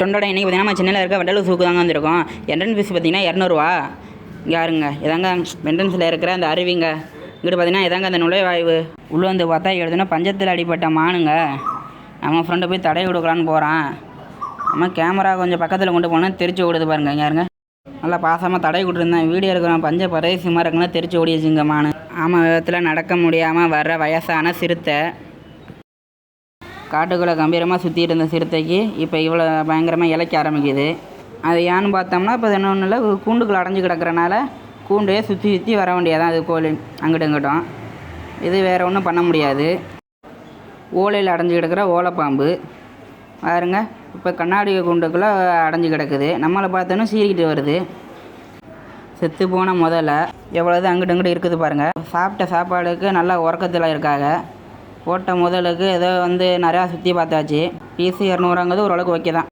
தொண்டோட இன்றைக்கி பார்த்தீங்கன்னா நம்ம சென்னையில் இருக்க வண்டலூர் சூக்கு தாங்க வந்திருக்கோம். என்ட்ரன்ஸ் ஃபீஸ் பார்த்தீங்கன்னா இரநூறுவா. இங்கே யாருங்க இதாங்க என்ட்ரன்ஸில் இருக்கிற அந்த அருவிங்க. இங்கிட்டு பார்த்தீங்கன்னா இதாங்க அந்த நுழைவாய்வு. உள்ளே வந்து பார்த்தா எழுதுனா பஞ்சத்தில் அடிப்பட்ட மானுங்க. நம்ம ஃப்ரெண்டை போய் தடை கொடுக்கலான்னு போகிறான் நம்ம கேமரா கொஞ்சம் பக்கத்தில் கொண்டு போனால் தெரிச்சு ஓடுது பாருங்க யாருங்க நல்லா பாசமாக தடை கொடுத்துருந்தேன். வீடியோ இருக்கிறோம் பஞ்ச பரதேசியமாக இருக்குன்னா தெரிச்சு ஓடிச்சுங்க மானு. ஆமாம் விதத்தில் நடக்க முடியாமல் வர்ற வயசான சிறுத்தை. காட்டுக்குள்ளே கம்பீரமாக சுற்றிட்டு இருந்த சிறுத்தைக்கு இப்போ இவ்வளோ பயங்கரமாக இளைக்க ஆரம்பிக்குது. அது ஏன்னு பார்த்தோம்னா இப்போ இன்னொன்று இல்லை கூண்டுக்குள்ள அடைஞ்சு கிடக்கிறனால கூண்டையே சுற்றி சுற்றி வர வேண்டியதான் அது கோழி அங்கிட்டும் இங்கிட்டும். இது வேறு ஒன்றும் பண்ண முடியாது. ஓலையில் அடைஞ்சு கிடக்கிற ஓலைப்பாம்பு. பாருங்க இப்போ கண்ணாடி கூண்டுக்குள்ளே அடைஞ்சு கிடக்குது. நம்மளை பார்த்தோன்னா சீறிக்கிட்டு வருது. செத்து போன முதல்ல எவ்வளோது அங்கிட்டு இங்கிட்டு இருக்குது பாருங்கள் சாப்பிட்ட சாப்பாடுக்கு நல்லா உறக்கத்தில் இருக்காங்க. போட்ட முதலுக்கு ஏதோ வந்து நிறையா சுற்றி பார்த்தாச்சு. பிசி இரநூறுங்கிறது ஓரளவுக்கு ஓகே தான்.